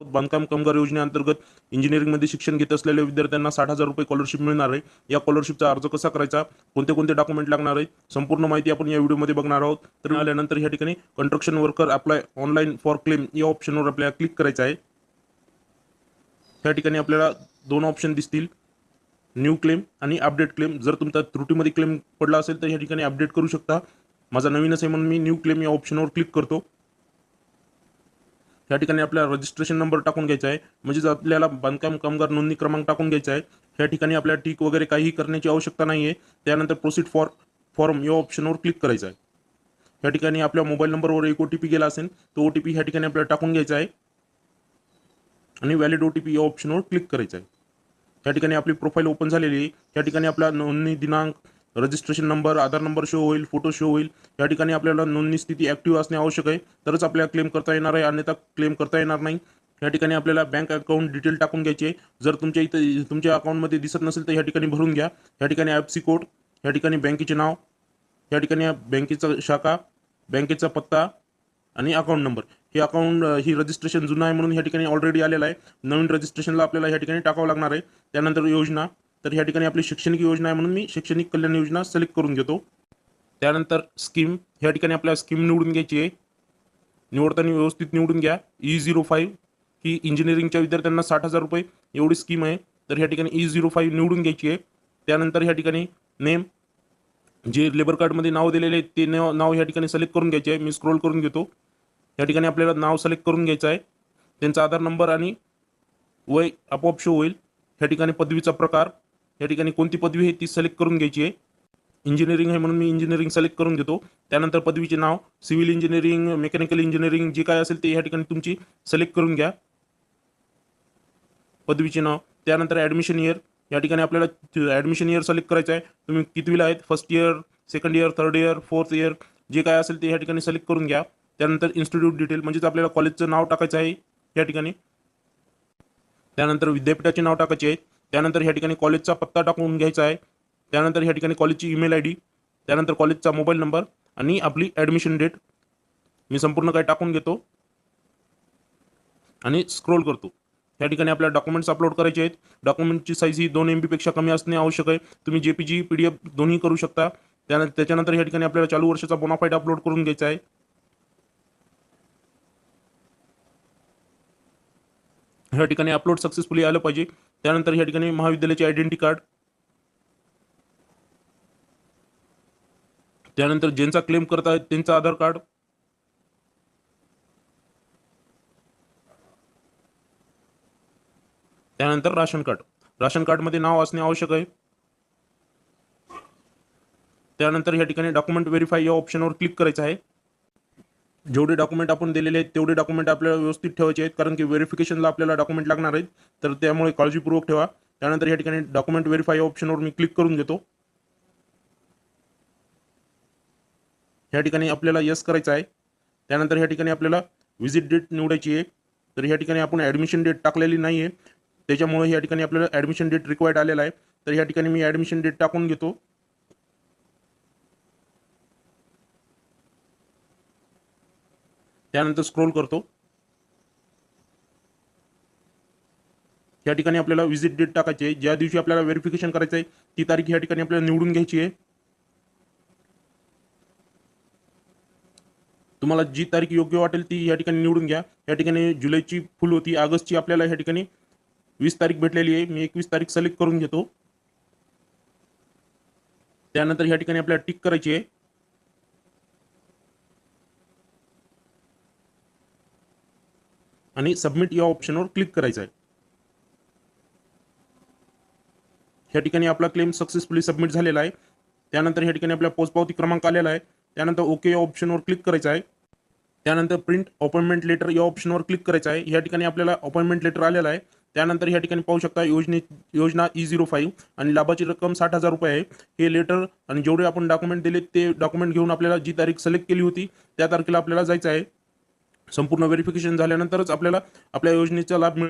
बांधकाम कामगार योजनेअंतर्गत इंजिनिअरिंगमध्ये शिक्षण घेत असलेल्या विद्यार्थ्यांना साठ हजार रुपये स्कॉलरशिप मिळणार आहे. या स्कॉलरशिपचा अर्ज कसा करायचा? कोणते कोणते डॉक्युमेंट लागणार आहे? संपूर्ण माहिती आपण या व्हिडिओमध्ये बघणार आहोत. तर आल्यानंतर या ठिकाणी construction worker apply online for claim या ऑप्शनवर आपल्याला क्लिक करायचं आहे. त्या ठिकाणी आपल्याला दोन ऑप्शन दिसतील. न्यू क्लेम आणि अपडेट क्लेम जर तुमचा त्रुटीमध्ये क्लेम पडला असेल तर या ठिकाणी अपडेट करू शकता. माझा नवीनच आहे म्हणून मी न्यू क्लेम या ऑप्शनवर क्लिक करतो. या ठिकाणी आपल्याला रजिस्ट्रेशन नंबर टाकून घ्यायचा आहे. म्हणजेच आपल्याला बांधकाम कामगार नोंदणी क्रमांक टाकून घ्यायचा आहे या ठिकाणी आपल्याला टीक वगैरे काहीही करण्याची आवश्यकता नाही आहे त्यानंतर प्रोसीड फॉर फॉर्म या ऑप्शनवर क्लिक करायचं आहे. या ठिकाणी आपल्या मोबाईल नंबरवर एक ओ टी पी गेला असेल तो ओ टी पी ह्या ठिकाणी आपल्याला टाकून घ्यायचा आहे. आणि व्हॅलिड ओ टी पी या ऑप्शनवर क्लिक करायचं आहे. या ठिकाणी आपली प्रोफाईल ओपन झालेली आहे. या ठिकाणी आपला नोंदणी दिनांक registration number Aadhaar number show होईल फोटो शो होईल या ठिकाणी आपल्याला नोंदणी स्थिती ॲक्टिव्ह असणे आवश्यक आहे. तरच आपल्याला क्लेम करता येणार आहे अन्यथा क्लेम करता येणार नाही. या ठिकाणी आपल्याला बँक अकाउंट डिटेल टाकून घ्यायची आहे. जर तुमच्या इथं तुमच्या अकाउंटमध्ये दिसत नसेल तर या ठिकाणी भरून घ्या. या ठिकाणी एफ सी कोड या ठिकाणी बँकेचे नाव या ठिकाणी बँकेचा शाखा बँकेचा पत्ता आणि अकाउंट नंबर हे अकाउंट ही रजिस्ट्रेशन जुनं आहे म्हणून या ठिकाणी ऑलरेडी आलेलं आहे. नवीन रजिस्ट्रेशनला आपल्याला या ठिकाणी टाकावं लागणार आहे. त्यानंतर योजना तर या ठिकाणी आपली शैक्षणिक योजना आहे म्हणून मी शैक्षणिक कल्याण योजना सिलेक्ट करून घेतो. त्यानंतर स्कीम या ठिकाणी आपल्याला स्कीम निवडून घ्यायची आहे. निवडताना व्यवस्थित निवडून घ्या. ई झिरो फाईव्ह ही इंजिनिअरिंगच्या विद्यार्थ्यांना साठ हजार रुपये एवढी स्कीम आहे. तर ह्या ठिकाणी ई झिरो फाईव्ह निवडून घ्यायची आहे. त्यानंतर ह्या ठिकाणी नेम जे लेबर कार्डमध्ये नाव दिलेले आहे ते नाव नाव या ठिकाणी सिलेक्ट करून घ्यायचे आहे. मी स्क्रोल करून घेतो. या ठिकाणी आपल्याला नाव सिलेक्ट करून घ्यायचं आहे. त्यांचा आधार नंबर आणि वय आपोआप शो होईल. या ठिकाणी पदवीचा प्रकार या ठिकाणी कोणती पदवी आहे ती सिलेक्ट करून घ्यायची आहे. इंजिनिअरिंग आहे म्हणून मी इंजिनिअरिंग सिलेक्ट करून घेतो त्यानंतर पदवीचे नाव सिव्हिल इंजिनिअरिंग मेकॅनिकल इंजिनिअरिंग जे काय असेल ते या ठिकाणी तुमची सिलेक्ट करून घ्या. पदवीचे नाव त्यानंतर ॲडमिशन इयर या ठिकाणी आपल्याला ॲडमिशन इयर सिलेक्ट करायचं आहे. तुम्ही कितवीला आहेत? First year second year third year fourth year जे काय असेल ते या ठिकाणी सिलेक्ट करून घ्या. त्यानंतर इन्स्टिट्यूट डिटेल म्हणजेच आपल्याला कॉलेजचं नाव टाकायचं आहे या ठिकाणी. त्यानंतर विद्यापीठाचे नाव टाकायचे आहे. त्यानंतर ह्या ठिकाणी कॉलेजचा पत्ता टाकून घ्यायचा आहे. त्यानंतर ह्या ठिकाणी कॉलेजची ईमेल आय डी त्यानंतर कॉलेजचा मोबाईल नंबर आणि आपली ॲडमिशन डेट मी संपूर्ण काही टाकून घेतो. आणि स्क्रोल करतो. या ठिकाणी आपल्याला डॉक्युमेंट्स अपलोड करायचे आहेत. डॉक्युमेंटची साईज ही दोन एम बीपेक्षा कमी असणे आवश्यक आहे. तुम्ही J P G P D F दोन्ही करू शकता. त्यानंतर त्याच्यानंतर या ठिकाणी आपल्याला चालू वर्षाचा बोनाफाईट अपलोड करून घ्यायचा आहे. ह्या ठिकाणी अपलोड सक्सेसफुली आलं पाहिजे. त्यानंतर ह्या ठिकाणी महाविद्यालयाचे आयडेंटिटी कार्ड त्यानंतर ज्यांचा क्लेम करतायत त्यांचं आधार कार्ड त्यानंतर राशन कार्ड राशन कार्डमध्ये नाव असणे आवश्यक आहे. त्यानंतर या ठिकाणी डॉक्युमेंट व्हेरीफाय या ऑप्शनवर क्लिक करायचं आहे. जेवढे डॉक्युमेंट आपण दिलेले आहेत तेवढे डॉक्युमेंट आपल्याला व्यवस्थित ठेवायचे आहेत. कारण की व्हेरिफिकेशनला आपल्याला डॉक्युमेंट लागणार आहेत. तर त्यामुळे काळजीपूर्वक ठेवा. त्यानंतर या ठिकाणी डॉक्युमेंट व्हेरीफाय ऑप्शनवर मी क्लिक करून घेतो. ह्या ठिकाणी आपल्याला यस करायचं आहे. त्यानंतर ह्या ठिकाणी आपल्याला व्हिजिट डेट निवडायची आहे. तर ह्या ठिकाणी आपण ॲडमिशन डेट टाकलेली नाही आहे त्याच्यामुळे ह्या ठिकाणी आपल्याला ॲडमिशन डेट रिक्वायर्ड आलेला आहे. तर ह्या ठिकाणी मी ॲडमिशन डेट टाकून घेतो. त्यानंतर स्क्रोल करतो. या ठिकाणी आपल्याला व्हिजिट डेट टाकायची आहे. ज्या दिवशी आपल्याला व्हेरिफिकेशन करायचं आहे ती तारीख या ठिकाणी आपल्याला निवडून घ्यायची आहे. तुम्हाला जी तारीख योग्य वाटेल ती या ठिकाणी निवडून घ्या. या ठिकाणी जुलैची फुल होती. ऑगस्टची आपल्याला या ठिकाणी वीस तारीख भेटलेली आहे. मी एकवीस तारीख सिलेक्ट करून घेतो. त्यानंतर या ठिकाणी आपल्याला टिक करायची आहे. आणि सबमिट या ऑप्शनवर क्लिक करायचं आहे. या ठिकाणी आपला क्लेम सक्सेसफुली सबमिट झालेला आहे. त्यानंतर या ठिकाणी आपला पोचपावती क्रमांक आलेला आहे. त्यानंतर ओके या ऑप्शनवर क्लिक करायचं आहे. त्यानंतर प्रिंट अपॉइंटमेंट लेटर या ऑप्शनवर क्लिक करायचं आहे. या ठिकाणी आपल्याला अपॉइंटमेंट लेटर आलेला आहे. त्यानंतर या ठिकाणी पाहू शकता योजने योजना ई झिरो फाईव्ह आणि लाभाची रक्कम साठ हजार रुपये आहे. हे लेटर आणि जेवढे आपण डॉक्युमेंट दिले ते डॉक्युमेंट घेऊन आपल्याला जी तारीख सिलेक्ट केली होती त्या तारखेला आपल्याला जायचं आहे. संपूर्ण व्हेरिफिकेशन झाल्यानंतरच आपल्याला आपल्या योजनेचा लाभ मिळ